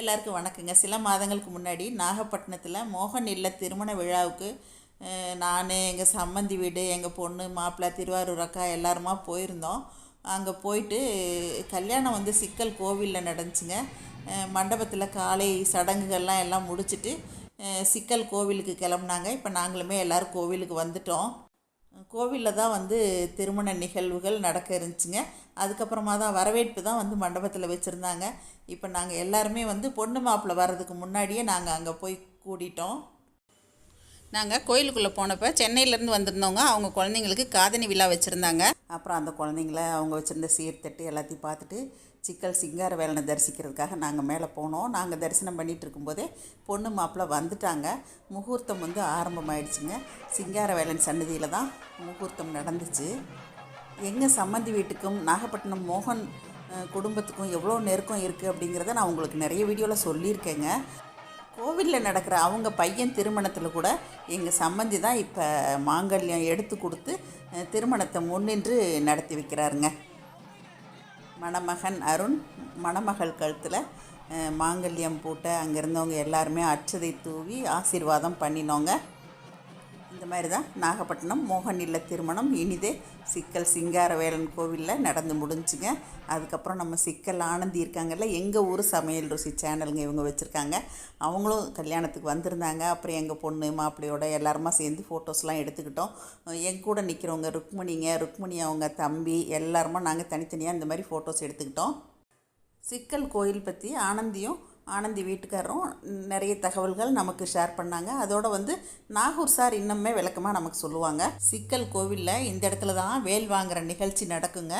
எல்லாருக்கும் வணக்கங்க. சில மாதங்களுக்கு முன்னாடி நாகப்பட்டினத்தில் மோகன் இல்ல திருமண விழாவுக்கு நான் எங்கள் சம்மந்தி வீடு எங்கள் பொண்ணு மாப்பிள்ளை திருவாரூர் அக்கா எல்லாருமா போயிருந்தோம். அங்கே போயிட்டு கல்யாணம் வந்து சிக்கல் கோவிலில் நடந்துச்சுங்க. மண்டபத்தில் காலை சடங்குகள்லாம் எல்லாம் முடிச்சிட்டு சிக்கல் கோவிலுக்கு கிளம்புனாங்க. இப்போ நாங்களுமே எல்லோரும் கோவிலுக்கு வந்துட்டோம். கோவிலில் தான் வந்து திருமண நிகழ்வுகள் நடக்க இருந்துச்சுங்க. அதுக்கப்புறமா தான் வரவேற்பு தான் வந்து மண்டபத்தில் வச்சுருந்தாங்க. இப்போ நாங்கள் எல்லாருமே வந்து பொண்ணு மாப்பிள்ளை வர்றதுக்கு முன்னாடியே நாங்கள் அங்கே போய் கூடிட்டோம். நாங்கள் கோயிலுக்குள்ளே போனப்போ சென்னையிலேருந்து வந்திருந்தவங்க அவங்க குழந்தைங்களுக்கு காதணி விழா வச்சுருந்தாங்க. அப்புறம் அந்த குழந்தைங்கள அவங்க வச்சுருந்த சீர்தட்டு எல்லாத்தையும் பார்த்துட்டு சிக்கல் சிங்கார வேலனை தரிசிக்கிறதுக்காக நாங்கள் மேலே போனோம். நாங்கள் தரிசனம் பண்ணிகிட்டு இருக்கும்போதே பொண்ணு மாப்பிள்ளை வந்துட்டாங்க. முகூர்த்தம் வந்து ஆரம்பமாயிடுச்சுங்க. சிங்கார வேலன் சன்னதியில் தான் முகூர்த்தம் நடந்துச்சு. எங்கள் சம்மந்தி வீட்டுக்கும் நாகப்பட்டினம் மோகன் குடும்பத்துக்கும் எவ்வளோ நெருக்கம் இருக்குது அப்படிங்கிறத நான் உங்களுக்கு நிறைய வீடியோவில் சொல்லியிருக்கேங்க. கோவிலில் நடக்கிற அவங்க பையன் திருமணத்தில் கூட எங்கள் சம்மந்தி தான் இப்போ மாங்கல்யம் எடுத்து கொடுத்து திருமணத்தை முன்னின்று நடத்தி வைக்கிறாருங்க. மணமகன் அருண் மணமகள் கழுத்தில் மாங்கல்யம் பூட்ட அங்கே இருந்தவங்க எல்லாருமே அச்சதை தூவி ஆசீர்வாதம் பண்ணினோங்க. இது மாதிரி தான் நாகப்பட்டினம் மோகன் இல்ல திருமணம். இனிதே சிக்கல் சிங்காரவேலன் கோவிலில் நடந்து முடிஞ்சுங்க. அதுக்கப்புறம் நம்ம சிக்கல் ஆனந்தி இருக்காங்கல்ல எங்கள் ஊர் சமையல் ருசி சேனலுங்க இவங்க வச்சுருக்காங்க. அவங்களும் கல்யாணத்துக்கு வந்திருந்தாங்க. அப்புறம் எங்கள் பொண்ணு மாப்பிள்ளையோட எல்லாருமா சேர்ந்து ஃபோட்டோஸ்லாம் எடுத்துக்கிட்டோம். எங்க கூட நிற்கிறவங்க ருக்மணிங்க ருக்மணி அவங்க தம்பி எல்லாருமா நாங்கள் தனித்தனியாக இந்த மாதிரி ஃபோட்டோஸ் எடுத்துக்கிட்டோம். சிக்கல் கோயில் பற்றி ஆனந்தியும் ஆனந்தி வீட்டுக்காரரும் நிறைய தகவல்கள் நமக்கு ஷேர் பண்ணாங்க. அதோட வந்து நாகூர் சார் இன்னுமே விளக்கமாக நமக்கு சொல்லுவாங்க. சிக்கல் கோவிலில் இந்த இடத்துல தான் வேல் வாங்குற நிகழ்ச்சி நடக்குங்க.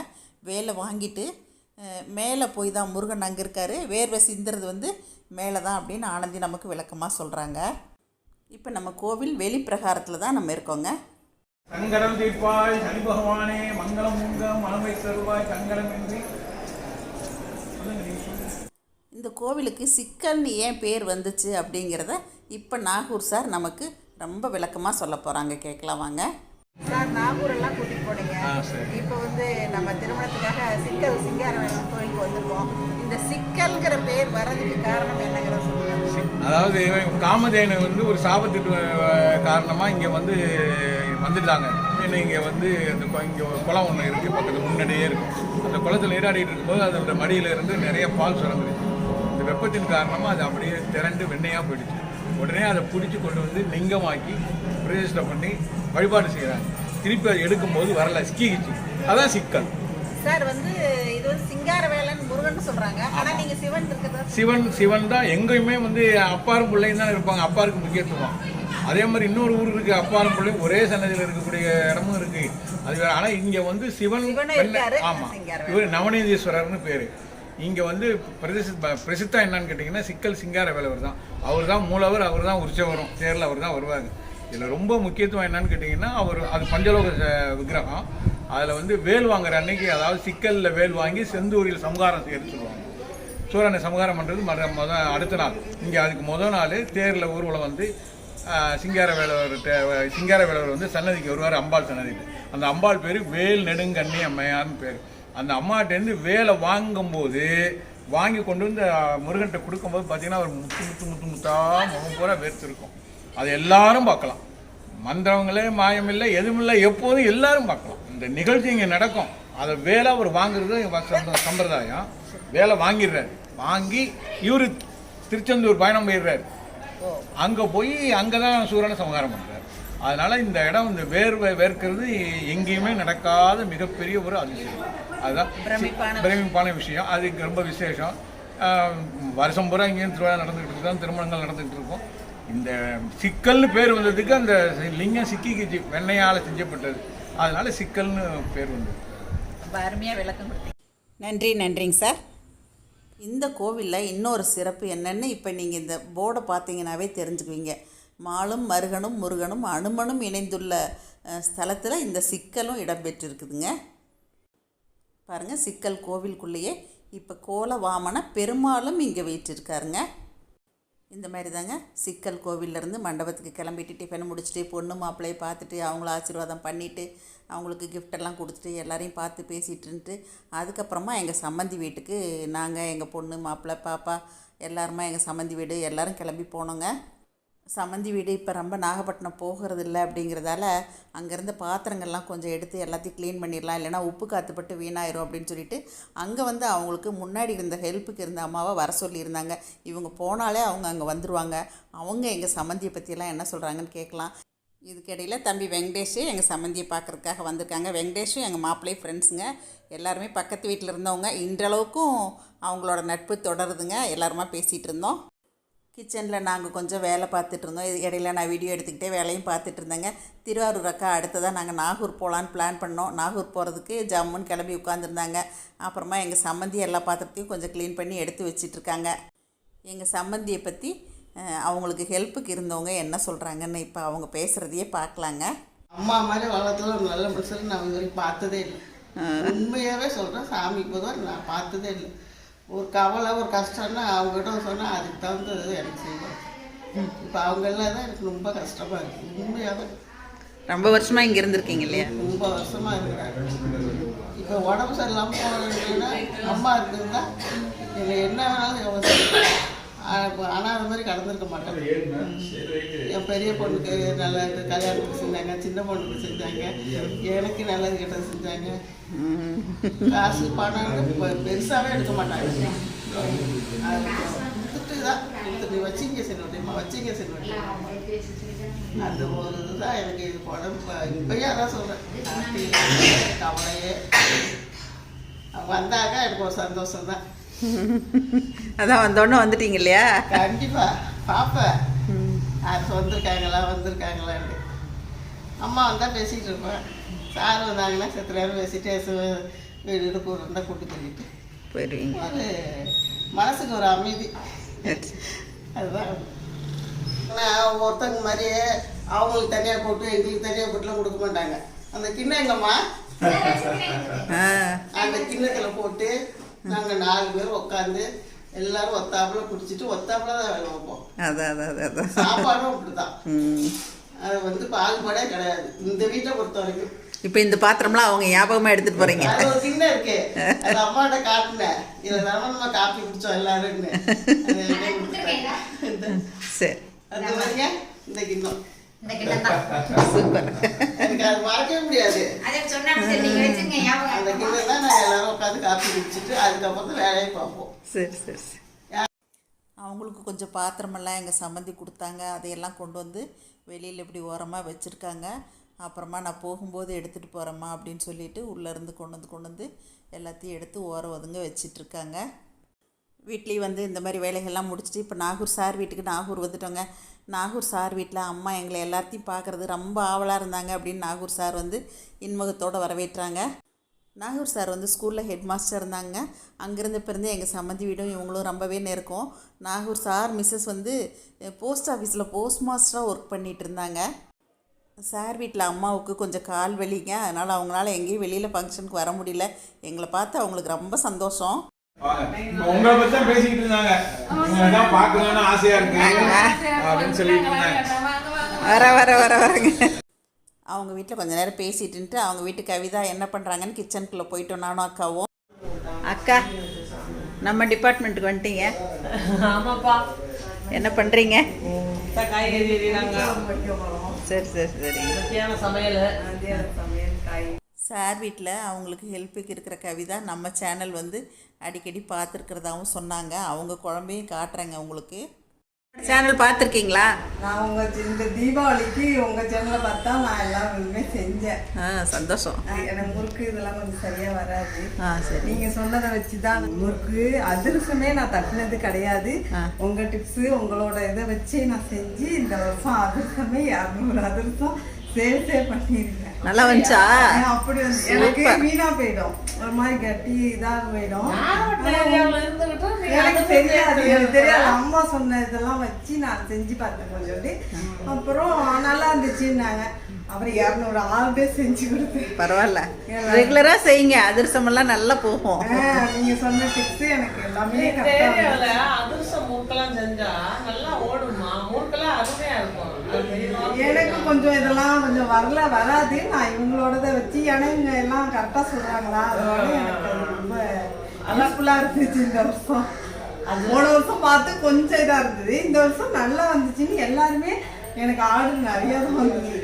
வேலை வாங்கிட்டு மேலே போய் தான் முருகன் அங்கே இருக்காரு. வேர்வை சிந்துறது வந்து மேலே தான் அப்படின்னு ஆனந்தி நமக்கு விளக்கமாக சொல்கிறாங்க இப்போ நம்ம கோவில் வெளிப்பிரகாரத்தில் தான் நம்ம இருக்கோங்க. சங்கடம் தீர்ப்பாய் சனி பகவானே மங்களம் உங்க மனமை தருவாய் தங்கடம் என்று இந்த கோவிலுக்கு சிக்கல்னு ஏன் பேர் வந்துச்சு அப்படிங்கிறத இப்போ நாகூர் சார் நமக்கு ரொம்ப விளக்கமாக சொல்ல போகிறாங்க கேட்கலாம் வாங்க. சார் நாகூரெல்லாம் கூட்டிட்டு போனீங்க. இப்போ வந்து நம்ம திருமணத்துக்காக சிக்கல் சிங்காரவேலன் கோயிலுக்கு வந்திருக்கோம். இந்த சிக்கல்ங்கிற பேர் வர்றதுக்கு காரணம் என்னங்கிற சொல்லுங்க. அதாவது காமதேனு வந்து ஒரு சாபத்துக்கு அஹ், காரணமா இங்க வந்து வந்துட்டாங்க. ஏன்னா இங்க வந்து இந்த கொ- இங்க ஒரு குளம் ஒன்று இருக்கு பக்கத்துல முன்னாடியே இருக்கும். அந்த குளத்துல நீராடிட்டு இருக்கும்போது அதோட மடியில இருந்து நிறைய பால் சுரந்துருச்சு வெப்பத்தின் காரணமா அது அப்படியே திரண்டு வெண்ணையா போயிடுச்சு. உடனே அதை பிடிச்சி கொண்டு வந்து லிங்கமாக்கி பிரதிஷ்டை பண்ணி வழிபாடு செய்கிறாங்க திருப்பி அதை எடுக்கும்போது வரல சிக்கிக்கிச்சு. அதான் சிக்கல். சார் வந்து இது வந்து சிங்காரவேலன் முருகன் சொல்றாங்க. ஆனா நீங்க சிவன் இருக்கிறதா சிவன் சிவன் தான் எங்கேயுமே வந்து அப்பாரும் பிள்ளையும் தான் இருப்பாங்க. அப்பாருக்கு முக்கியத்துவம். அதே மாதிரி இன்னொரு ஊர் இருக்கு அப்பாரும் பிள்ளையும் ஒரே சன்னதியில் இருக்கக்கூடிய இடமும் இருக்கு. அது வேற ஆனால் இங்க வந்து சிவன் ஆமா. இவர் நவநீதீஸ்வரர்னு பேரு. இங்கே வந்து பிரதிசி பிரசித்தா என்னன்னு கேட்டிங்கன்னா சிக்கல் சிங்கார வேலவர் தான். அவர் தான் மூலவர் அவர் தான் உற்சவரும். தேரில் அவர் தான் வருவாங்க இதில் ரொம்ப முக்கியத்துவம் என்னன்னு கேட்டிங்கன்னா அவர் அது பஞ்சலோக விக்கிரகம். அதில் வந்து வேல் வாங்குற அன்னைக்கு அதாவது சிக்கலில் வேல் வாங்கி செந்தூரில் சமகாரம் செய்யறது சொல்லுவாங்க. சூரனை சமகாரம் பண்ணுறது மத முத அடுத்த நாள். இங்கே அதுக்கு முதல் நாள் தேரில் ஊர்வலம் வந்து சிங்கார வேலவர் சிங்கார வேலவர் வந்து சன்னதிக்கு வருவார் அம்பாள் சன்னதிக்கு. அந்த அம்பாள் பேர் வேல் நெடுங்கண்ணி அம்மையார்னு பேர். அந்த அம்மாட்டேருந்து வேலை வாங்கும்போது வாங்கி கொண்டு வந்து முருகன்கிட்ட கொடுக்கும்போது பார்த்தீங்கன்னா ஒரு முத்து முத்து முத்து முத்தா முகம் பூரா வேர்த்திருக்கும் அதை எல்லாரும் பார்க்கலாம். மந்திரவங்களே மாயமில்லை எதுவுமில்லை எப்போதும் எல்லாரும் பார்க்கலாம். இந்த நிகழ்ச்சி இங்கே நடக்கும். அதை வேலை அவர் வாங்குறது சம்பிரதாயம். வேலை வாங்கிடுறாரு. வாங்கி இவர் திருச்செந்தூர் பயணம் போயிடுறாரு. அங்கே போய் அங்கே தான் சூரியனை சமகாரம் பண்ணுறாரு அதனால் இந்த இடம் இந்த வேர்வை வேர்க்கிறது எங்கேயுமே நடக்காத மிகப்பெரிய ஒரு அதிசயம். அதுதான் பிரமிப்பான பிரமிப்பான விஷயம். அது இங்க ரொம்ப விசேஷம். வருஷம் பூரா இங்கேயும் திருவிழா நடந்துகிட்டு இருக்கும் திருமணங்கள் நடந்துகிட்டு இருக்கும். இந்த சிக்கல்னு பேர் வந்ததுக்கு அந்த லிங்கம் சிக்கிக்கிச்சு வெண்ணையால் செஞ்சப்பட்டது. அதனால சிக்கல்னு பேர் வந்தது. ரொம்ப அருமையா விளக்கம் கொடுத்தீங்க. நன்றி நன்றிங்க சார். இந்த கோவிலில் இன்னொரு சிறப்பு என்னன்னு இப்போ நீங்கள் இந்த போர்டை பார்த்தீங்கன்னாவே தெரிஞ்சுக்குவீங்க. மாலும் மருகனும் முருகனும் அனுமனும் இணைந்துள்ள ஸ்தலத்தில் இந்த சிக்கலும் இடம்பெற்றிருக்குதுங்க பாருங்கள் சிக்கல் கோவிலுக்குள்ளேயே இப்போ கோலவாமன பெருமாளும் இங்கே வீட்டிருக்காருங்க இந்த மாதிரி தாங்க சிக்கல் கோவில்லேருந்து மண்டபத்துக்கு கிளம்பிட்டு டிஃபன் முடிச்சுட்டு பொண்ணு மாப்பிள்ளையை பார்த்துட்டு அவங்கள ஆசீர்வாதம் பண்ணிவிட்டு அவங்களுக்கு கிஃப்டெல்லாம் கொடுத்துட்டு எல்லாரையும் பார்த்து பேசிகிட்டு அதுக்கப்புறமா எங்கள் சம்மந்தி வீட்டுக்கு நாங்கள் எங்கள் பொண்ணு மாப்பிள்ளை பாப்பா எல்லாருமா எங்கள் சம்மந்தி வீடு எல்லோரும் கிளம்பி போனோங்க. சம்மந்தி வீடு இப்போ ரொம்ப நாகப்பட்டினம் போகிறது இல்லை அப்படிங்கிறதால அங்கேருந்து பாத்திரங்கள்லாம் கொஞ்சம் எடுத்து எல்லாத்தையும் க்ளீன் பண்ணிடலாம். இல்லைனா உப்பு காத்துப்பட்டு வீணாயிரும் அப்படின்னு சொல்லிட்டு அங்கே வந்து அவங்களுக்கு முன்னாடி இருந்த ஹெல்ப்புக்கு இருந்த அம்மாவை வர சொல்லியிருந்தாங்க. இவங்க போனாலே அவங்க அங்கே வந்துடுவாங்க அவங்க எங்கள் சம்மந்தியை பற்றியெல்லாம் என்ன சொல்கிறாங்கன்னு கேட்கலாம். இதுக்கிடையில் தம்பி வெங்கடேஷு எங்கள் சம்மந்தியை பார்க்குறதுக்காக வந்திருக்காங்க. வெங்கடேஷும் எங்கள் மாப்பிள்ளை ஃப்ரெண்ட்ஸுங்க எல்லாருமே பக்கத்து வீட்டில் இருந்தவங்க. இன்றளவுக்கும் அவங்களோட நட்பு தொடருதுங்க. எல்லாருமா பேசிகிட்டு இருந்தோம். கிச்சனில் நாங்கள் கொஞ்சம் வேலை பார்த்துட்டு இருந்தோம். இடையில நான் வீடியோ எடுத்துக்கிட்டே வேலையும் பார்த்துட்டு இருந்தேங்க. திருவாரூர் அக்கா அடுத்ததாக நாங்கள் நாகூர் போகலான்னு பிளான் பண்ணோம். நாகூர் போகிறதுக்கு ஜம்முன்னு கிளம்பி உட்காந்துருந்தாங்க அப்புறமா எங்கள் சம்மந்தி எல்லா பாத்திரத்தையும் கொஞ்சம் க்ளீன் பண்ணி எடுத்து வச்சிட்ருக்காங்க. எங்கள் சம்மந்தியை பற்றி அவங்களுக்கு ஹெல்ப்புக்கு இருந்தவங்க என்ன சொல்கிறாங்கன்னு இப்போ அவங்க பேசுகிறதையே பார்க்கலாங்க. அம்மா மாதிரி உலகத்தில் ஒரு நல்ல மனுஷன் நான் இது வரைக்கும் பார்த்ததே இல்லை. உண்மையாகவே சொல்கிறேன் சாமி இப்போதான் நான் பார்த்ததே இல்லை. ஒரு கவலை ஒரு கஷ்டம்னா அவங்ககிட்ட சொன்னால் அதுக்கு தகுந்தது எனக்கு செய்வாங்க இப்போ அவங்கெல்லாம் தான் எனக்கு ரொம்ப கஷ்டமாக இருக்குது உண்மையாகவே ரொம்ப வருஷமாக இங்கே இருந்திருக்கீங்க இல்லையா? ரொம்ப வருஷமாக இருக்கிறாங்க. இப்போ உடம்பு சரியில்லாமல் போனதுன்னா அம்மா இருந்திருந்தா என்னை என்ன வேணாலும் எவ்வளோ செய்வாங்க. ஆனா, இப்போ அனாதை மாதிரி கடந்திருக்க மாட்டேன் என் பெரிய பொண்ணுக்கு நல்லது கல்யாணத்துக்கு செஞ்சாங்க சின்ன பொண்ணுக்கு செஞ்சாங்க. எனக்கு நல்லது கெட்டது செஞ்சாங்க. காசு பணம் பெருசாகவே எடுக்க மாட்டாங்க. அது கொடுத்துட்டு தான் கொடுத்துட்டு வச்சிங்க செல்வட்டியம்மா வச்சிங்க அந்த ஒரு இதுதான் எனக்கு இது உடம்பு இப்பயும் அதான் சொல்கிறேன் கவலையே. வந்தாக்கா எனக்கு ஒரு சந்தோஷம் தான் அதான் வந்தோடனே வந்துட்டீங்க இல்லையா? கண்டிப்பா. பாப்பேன் யார் வந்திருக்காங்களா வந்திருக்காங்களான்னு அம்மா வந்தால் பேசிகிட்டு இருப்பேன். சார் வந்தாங்கன்னா செத்து நேரம் பேசிட்டு வீடு வீடு கூட இருந்தால் கூட்டு சொல்லிட்டு போயிடுவீங்க ஒரு மனசுக்கு ஒரு அமைதி. அதுதான். நான் ஒருத்தங்க மாதிரியே அவங்களுக்கு தனியாக போட்டு எங்களுக்கு தனியாக போட்டுலாம் கொடுக்க மாட்டாங்க. அந்த கிண்ணம் எங்கம்மா அந்த கிண்ணத்தில் போட்டு நாங்கள் நாலு பேர் உட்காந்து எல்லாரும் ஒத்தாப்புல குடிச்சிட்டு ஒத்தாப்புல தான் வேலை வைப்போம் அதான் அதான் அதான் அதான். சாப்பாடும் அப்படிதான். அது வந்து பாகுபாடே கிடையாது. இந்த வீட்டை பொறுத்த வரைக்கும். இப்போ இந்த பாத்திரம்லாம் அவங்க ஞாபகமாக எடுத்துகிட்டு போகிறீங்க அது ஒரு கிண்ணம் இருக்கு. அது அம்மாட்ட காட்டினேன் இதுல தானே நம்ம காப்பி குடிச்சோம் எல்லாருன்னு. இந்த- சரி. அது பாருங்க இந்த கிண்ணம். சூப்பர். எனக்கு அது மறக்கவே முடியாது. அதை சொன்னா நீங்க வச்சுங்க, ஞாபகம் அந்த இருக்குமா? கிண்ணம் தான் நாங்கள் எல்லாரும் உட்காந்து காப்பி குடிச்சிட்டு அதுக்கப்புறம் தான் வேலையை பார்ப்போம். சரி சரி சரி. அவங்களுக்கு கொஞ்சம் பாத்திரமெல்லாம் எங்கள் சம்மந்தி கொடுத்தாங்க. அதையெல்லாம் கொண்டு வந்து வெளியில் இப்படி ஓரமாக வச்சுருக்காங்க. அப்புறமா நான் போகும்போது எடுத்துகிட்டு போகிறேம்மா அப்படின்னு சொல்லிட்டு உள்ளேருந்து கொண்டு வந்து கொண்டு வந்து எல்லாத்தையும் எடுத்து ஓரம் ஒதுங்க வச்சிட்ருக்காங்க. வீட்லேயும் வந்து இந்த மாதிரி வேலைகள்லாம் முடிச்சுட்டு இப்போ நாகூர் சார் வீட்டுக்கு நாகூர் வந்துட்டோங்க. நாகூர் சார் வீட்டில் அம்மா எங்களை எல்லாத்தையும் பார்க்குறது ரொம்ப ஆவலாக இருந்தாங்க அப்படின்னு நாகூர் சார் வந்து இன்முகத்தோடு வரவேற்றாங்க. நாகூர் சார் வந்து ஸ்கூலில் ஹெட் மாஸ்டர் இருந்தாங்க. அங்கேருந்து பிறந்து எங்கள் சம்மந்தி வீடும் இவங்களும் ரொம்பவே நெருக்கம். நாகூர் சார் மிஸ்ஸஸ் வந்து போஸ்ட் ஆஃபீஸில் போஸ்ட் மாஸ்டராக ஒர்க் பண்ணிகிட்டு இருந்தாங்க. சார் வீட்டில் அம்மாவுக்கு கொஞ்சம் கால் வலிங்க. அதனால் அவங்களால எங்கேயும் வெளியில் ஃபங்க்ஷனுக்கு வர முடியல. எங்களை பார்த்து அவங்களுக்கு ரொம்ப சந்தோஷம். உங்களை பத்தி தான் பேசிக்கிட்டு இருந்தாங்க. உங்களை தான் பார்க்கணும்னு ஆசையா இருக்கு. அப்படின்னு சொல்லிட்டு இருந்தாங்க. வர வர வர வரங்க. அவங்க வீட்டில் கொஞ்ச நேரம் பேசிட்டுன்ட்டு அவங்க வீட்டு கவிதா என்ன பண்ணுறாங்கன்னு கிச்சனுக்குள்ளே போயிட்டோம் நானும் அக்காவும். அக்கா நம்ம டிபார்ட்மெண்ட்டுக்கு வந்துட்டீங்க. ஆமாப்பா. என்ன பண்ணுறீங்க சரி சரி சரி. சமையல். சார் வீட்டில் அவங்களுக்கு ஹெல்ப்புக்கு இருக்கிற கவிதா நம்ம சேனல் வந்து அடிக்கடி பார்த்துருக்கிறதாவும் சொன்னாங்க. அவங்க குழம்பையும் காட்டுறேங்க உங்களுக்கு சேனல் பார்த்துருக்கீங்களா? நான் உங்க இந்த தீபாவளிக்கு உங்க சேனலை பார்த்தா நான் எல்லாமே செஞ்சேன். ஆ சந்தோஷம். எனக்கு முறுக்கு இதெல்லாம் கொஞ்சம் சரியா வராது. ஆ சரி. நீங்க சொன்னதை வச்சுதான் முறுக்கு அதிரசமே நான் தட்டினது கிடையாது. உங்க டிப்ஸ் உங்களோட இதை வச்சு நான் செஞ்சு இந்த வருஷம் அதிரசமே இரநூறு அதிரசம் சேல்ஸே பண்ணியிருக்கேன். நல்லா வந்துச்சா? அப்படி எனக்கு வீணா போயிடும். ஒரு மாதிரி கட்டி இதா போயிடும். எனக்கு தெரியாது எனக்கு தெரியாது. அம்மா சொன்ன இதெல்லாம் வச்சு நான் செஞ்சு பார்த்தேன் கொஞ்சோண்டு அப்புறம் நல்லா இருந்துச்சுன்னாங்க. அப்புறம் இரநூறு ஆறு பேர் செஞ்சு கொடுத்தேன் பரவாயில்ல. ரெகுலராக செய்யுங்க. அதிரசமெல்லாம் நல்லா போகும். நீங்க சொன்ன டிப்ஸ் எனக்கு எல்லாமே கரெக்டா தேவையில்ல அதிர்ஷ்டம் முறுக்கெல்லாம் செஞ்சா எனக்கு கொஞ்சம் இதெல்லாம் கொஞ்சம் வரல வராது. நான் இவங்களோடத வச்சு ஏன்னா இவங்க எல்லாம் கரெக்டா சொல்றாங்களா? அதனால எனக்கு ரொம்ப யூஸ்ஃபுல்லா இருந்துச்சு இந்த வருஷம். போன வருஷம் பார்த்து கொஞ்சம் இதா இருந்தது. இந்த வருஷம் நல்லா வந்துச்சுன்னு எல்லாருமே எனக்கு ஆர்டர் நிறைய தான் வந்தது.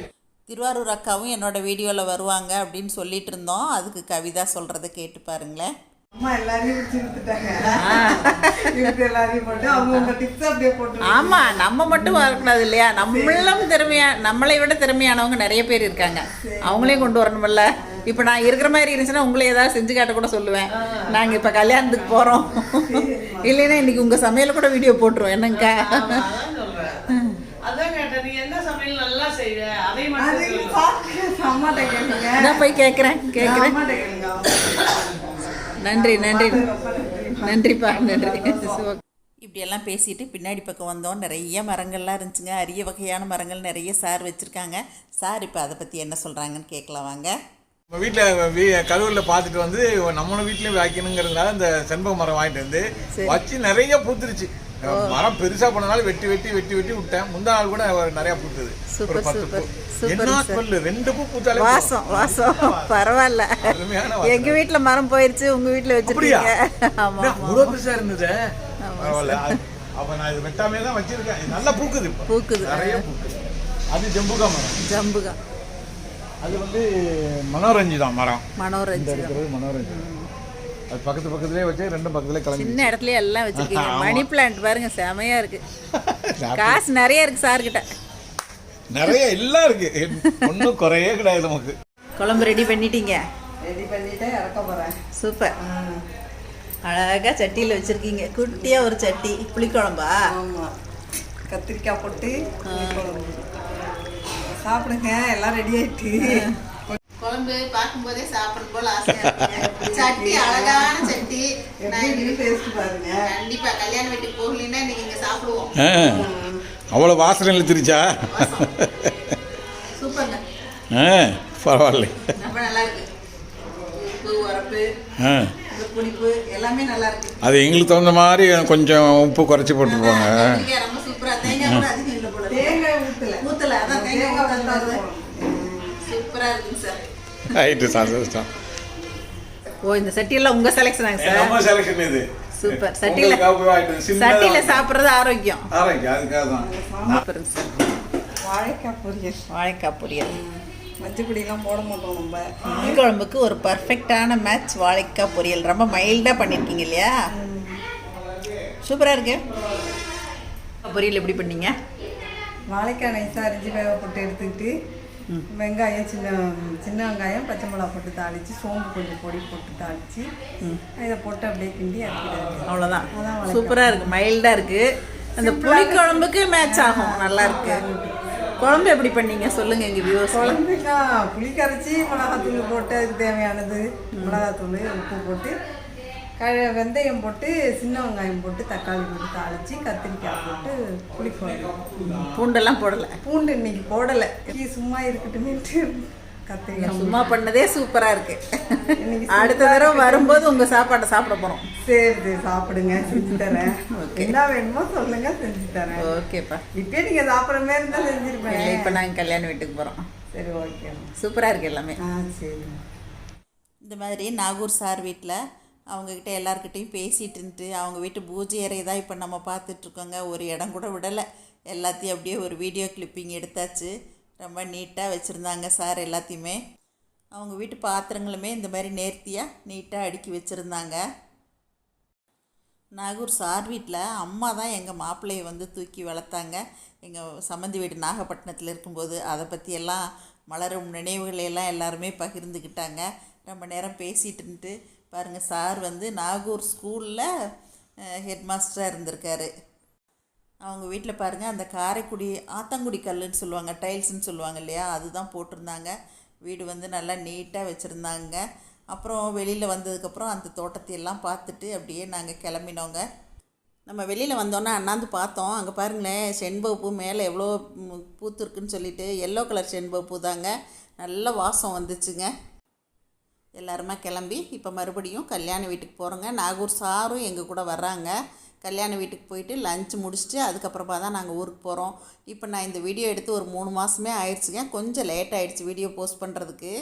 திருவாரூர் அக்காவும் என்னோட வீடியோவில் வருவாங்க அப்படின்னு சொல்லிட்டு இருந்தோம். அதுக்கு கவிதா சொல்கிறத கேட்டு பாருங்களேன். அம்மா எல்லாரையும் இவங்க எல்லாரையும் போட்டு அவங்கவுங்க டிப்ஸ் அப்படியே போட்டு ஆமாம் நம்ம மட்டும் வரக்கூடாது இல்லையா? நம்மளும் திறமையா நம்மளை விட திறமையானவங்க நிறைய பேர் இருக்காங்க. அவங்களையும் கொண்டு வரணும்ல. இப்போ நான் இருக்கிற மாதிரி இருந்துச்சுன்னா உங்களை ஏதாவது செஞ்சு காட்ட கூட சொல்லுவேன். நாங்கள் இப்போ கல்யாணத்துக்கு போகிறோம் இல்லைன்னா இன்னைக்கு உங்கள் சமையல் கூட வீடியோ போட்டுருவோம். என்னங்கக்கா மட்டும் நான் போய் கேட்குறேன் கேட்குறேன் நன்றி நன்றி. நன்றிப்பா நன்றி. இப்படியெல்லாம் பேசிட்டு பின்னாடி பக்கம் வந்தோம். நிறைய மரங்கள்லாம் இருந்துச்சுங்க. அரிய வகையான மரங்கள் நிறைய சார் வச்சுருக்காங்க. சார் இப்போ அதை பற்றி என்ன சொல்கிறாங்கன்னு கேட்கலாம் வாங்க. நம்ம வீட்டில் வீ கதவுல பார்த்துட்டு வந்து நம்ம வீட்லயும் வைக்கணுங்கிறதுனால இந்த செண்பக மரம் வாங்கிட்டு வந்து வச்சு நிறைய பூத்துருச்சு. மரம் பெருசா போனதால வெட்டி வெட்டி வெட்டி வெட்டி விட்டேன். முந்தா நாள் கூட நிறைய பூத்துது. சூப்பர், சூப்பர், சூப்பர் ரெண்டு பூ பூத்தாலே வாசம் வாசம். பரவாயில்ல. எங்கள் வீட்டில் மரம் போயிருச்சு வீட்டில் அப்படியா? வச்சுருக்கீங்க என்ன, இவ்வளவு பெருசா இருந்தது? பரவாயில்ல. அப்ப நான் இது வெட்டாமே தான் வச்சிருக்கேன். நல்லா பூக்குது பூக்குது. நிறைய பூக்குது. அது ஜம்புகா மரம். ஜம்புகா. அது வந்து மனோரஞ்சி தான் மரம். மனோரஞ்சி மனோரஞ்சி. அது பக்கத்து பக்கத்துலயே வச்சு ரெண்டும் பக்கத்துலயே கிளம்பி சின்ன இடத்துலயே எல்லாம் வச்சிருக்கீங்க. மணி பிளான்ட் பாருங்க செமையா இருக்கு. காசு நிறைய இருக்கு சார் கிட்ட நிறைய எல்லாம் இருக்கு. ஒன்றும் குறையே கிடையாது நமக்கு. குழம்பு ரெடி பண்ணிட்டீங்க? ரெடி பண்ணிட்டு இறக்க போறேன். சூப்பர். அழகா சட்டியில் வச்சிருக்கீங்க. குட்டியா ஒரு சட்டி. புளிக்குழம்பா? ஆமா. கத்திரிக்காய் போட்டு புளிக்குழம்பு. சாப்பிடுங்க எல்லாம் ரெடி ஆயிட்டு. குழம்பு பார்க்கும்போதே சாப்பிடும் போல ஆசையா இருக்கு. சட்டி அழகான சட்டி. பாருங்க. கண்டிப்பா கல்யாண வீட்டுக்கு போகலைன்னா இங்க சாப்பிடுவோம். அவ்வளோ வாசனை இழுத்துருச்சா பரவாயில்ல. ஆ. இந்த புளிப்பு எல்லாமே நல்லா இருக்கு. அது எங்களுக்கு தகுந்த மாதிரி கொஞ்சம் உப்பு குறைச்சி போட்டுருப்பாங்க சார் ரைட்டு சந்தோஷம் ஓ இந்த சட்டியெல்லாம் உங்க செலெக்ஷனாங்க சார் நம்ம செலக்ஷன் இது. சூப்பர் சட்டியில சட்டியில சாப்பிடுறது ஆரோக்கியம். ஆரோக்கியம் அதுக்காக தான். சூப்பருங்க சார் வாழைக்காய் பொரியல். வாழைக்காய் பொரியல். மஞ்சப்பொடியெல்லாம் போட மாட்டோம் நம்ம. புளி குழம்புக்கு ஒரு பர்ஃபெக்டான மேட்ச் வாழைக்காய் பொரியல். ரொம்ப மைல்டாக பண்ணியிருக்கீங்க இல்லையா? சூப்பராக இருக்கு. பொரியல் எப்படி பண்ணீங்க? வாழைக்காய் நைஸாக அரிஞ்சு வேக போட்டு எடுத்துக்கிட்டு வெங்காயம் சின்ன சின்ன வெங்காயம் பச்சை மிளகா போட்டு தாளித்து சோம்பு கொஞ்சம் பொடி போட்டு தாளித்து இதை போட்டு அப்படியே கிண்டி இறக்கிடாது அவ்வளோதான். சூப்பராக இருக்கு. மைல்டாக இருக்கு. அந்த புளி குழம்புக்கு மேட்ச் ஆகும். நல்லா இருக்கு. குழம்பு எப்படி பண்ணீங்க? சொல்லுங்க எங்க வியூவர்ஸ் குழம்புனா புளி கரைச்சி மிளகாத்தூள் போட்டு அதுக்கு தேவையானது மிளகாத்தூள் உப்பு போட்டு க வெந்தயம் போட்டு சின்ன வெங்காயம் போட்டு தக்காளி போட்டு தாளித்து கத்திரிக்காய் போட்டு புளி குழம்பு பூண்டெல்லாம் போடலை. பூண்டு இன்னைக்கு போடலை. சும்மா இருக்கட்டுமேட்டு கத்திரிக்காய் சும்மா பண்ணதே சூப்பராக இருக்கு. இன்னைக்கு அடுத்த தடவை வரும்போது உங்க சாப்பாட்டை சாப்பிட போறோம். சரி சரி சாப்பிடுங்க. செஞ்சு தரேன். என்ன வேணுமோ சொல்லுங்க செஞ்சு தரேன். ஓகேப்பா இப்பயே நீங்க சாப்பிட்ற மாதிரி இருந்தா செஞ்சிருப்பேன். இல்லை இப்போ நாங்கள் கல்யாண வீட்டுக்கு போகிறோம் சரி ஓகே சூப்பராக இருக்கு எல்லாமே. ஆ சரி. இந்த மாதிரி நாகூர் சார் வீட்டில் அவங்கக்கிட்ட எல்லாருக்கிட்டையும் பேசிகிட்டு இருந்துட்டு அவங்க வீட்டு பூஜை அறை தான் இப்போ நம்ம பார்த்துட்ருக்கோங்க. ஒரு இடம் கூட விடலை. எல்லாத்தையும் அப்படியே ஒரு வீடியோ கிளிப்பிங் எடுத்தாச்சு. ரொம்ப நீட்டாக வச்சுருந்தாங்க சார் எல்லாத்தையுமே. அவங்க வீட்டு பாத்திரங்களுமே இந்த மாதிரி நேர்த்தியாக நீட்டாக அடுக்கி வச்சுருந்தாங்க. நாகூர் சார் வீட்டில் அம்மா தான் எங்கள் மாப்பிள்ளையை வந்து தூக்கி வளர்த்தாங்க. எங்கள் சம்மந்தி வீடு நாகப்பட்டினத்தில் இருக்கும்போது அதை பற்றியெல்லாம் மலரும் நினைவுகளை எல்லாம் எல்லாருமே பகிர்ந்துக்கிட்டாங்க. ரொம்ப நேரம் பேசிகிட்டு இருந்துட்டு பாருங்கள் சார் வந்து நாகூர் ஸ்கூலில் ஹெட் மாஸ்டராக இருந்திருக்காரு. அவங்க வீட்டில் பாருங்கள் அந்த காரைக்குடி ஆத்தங்குடி கல்லுன்னு சொல்லுவாங்க டைல்ஸ்ன்னு சொல்லுவாங்க இல்லையா அதுதான் போட்டிருந்தாங்க. வீடு வந்து நல்லா நீட்டாக வச்சுருந்தாங்க. அப்புறம் வெளியில் வந்ததுக்கப்புறம் அந்த தோட்டத்தையெல்லாம் பார்த்துட்டு அப்படியே நாங்கள் கிளம்பினோங்க. நம்ம வெளியில் வந்தோன்னே அண்ணாந்து பார்த்தோம். அங்கே பாருங்களேன் செண்பக மேலே எவ்வளோ பூத்துருக்குன்னு சொல்லிட்டு எல்லோ கலர் செண்பக தாங்க. நல்ல வாசம் வந்துச்சுங்க. எல்லாருமா கிளம்பி இப்போ மறுபடியும் கல்யாண வீட்டுக்கு போகிறோங்க நாகூர் சாரும் எங்கள் கூட வர்றாங்க. கல்யாண வீட்டுக்கு போயிட்டு லஞ்ச் முடிச்சுட்டு அதுக்கப்புறமா தான் நாங்கள் ஊருக்கு போகிறோம் இப்போ நான் இந்த வீடியோ எடுத்து ஒரு மூணு மாதமே ஆயிடுச்சுங்க. கொஞ்சம் லேட் ஆகிடுச்சு வீடியோ போஸ்ட் பண்ணுறதுக்கு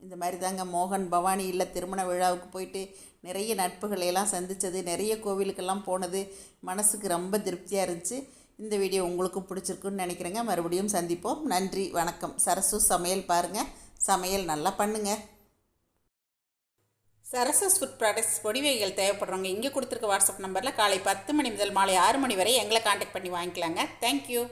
இந்த மாதிரி தாங்க மோகன் பவானி இல்லை திருமண விழாவுக்கு போயிட்டு நிறைய நட்புகளை எல்லாம் சந்தித்தது நிறைய கோவிலுக்கெல்லாம் போனது. மனசுக்கு ரொம்ப திருப்தியாக இருந்துச்சு. இந்த வீடியோ உங்களுக்கும் பிடிச்சிருக்குன்னு நினைக்கிறேங்க. மறுபடியும் சந்திப்போம். நன்றி வணக்கம். சரசு சமையல் பாருங்கள் சமையல் நல்லா பண்ணுங்கள் சரசஸ் ஃபுட் ப்ராடக்ட்ஸ் பொடிவைகள் தேவைப்படுறவங்க இங்கே கொடுத்துருக்க வாட்ஸ்அப் நம்பரில் காலை பத்து மணி முதல் மாலை ஆறு மணி வரை எங்களை காண்டாக்ட் பண்ணி வாங்கிக்கலாங்க. தேங்க்யூ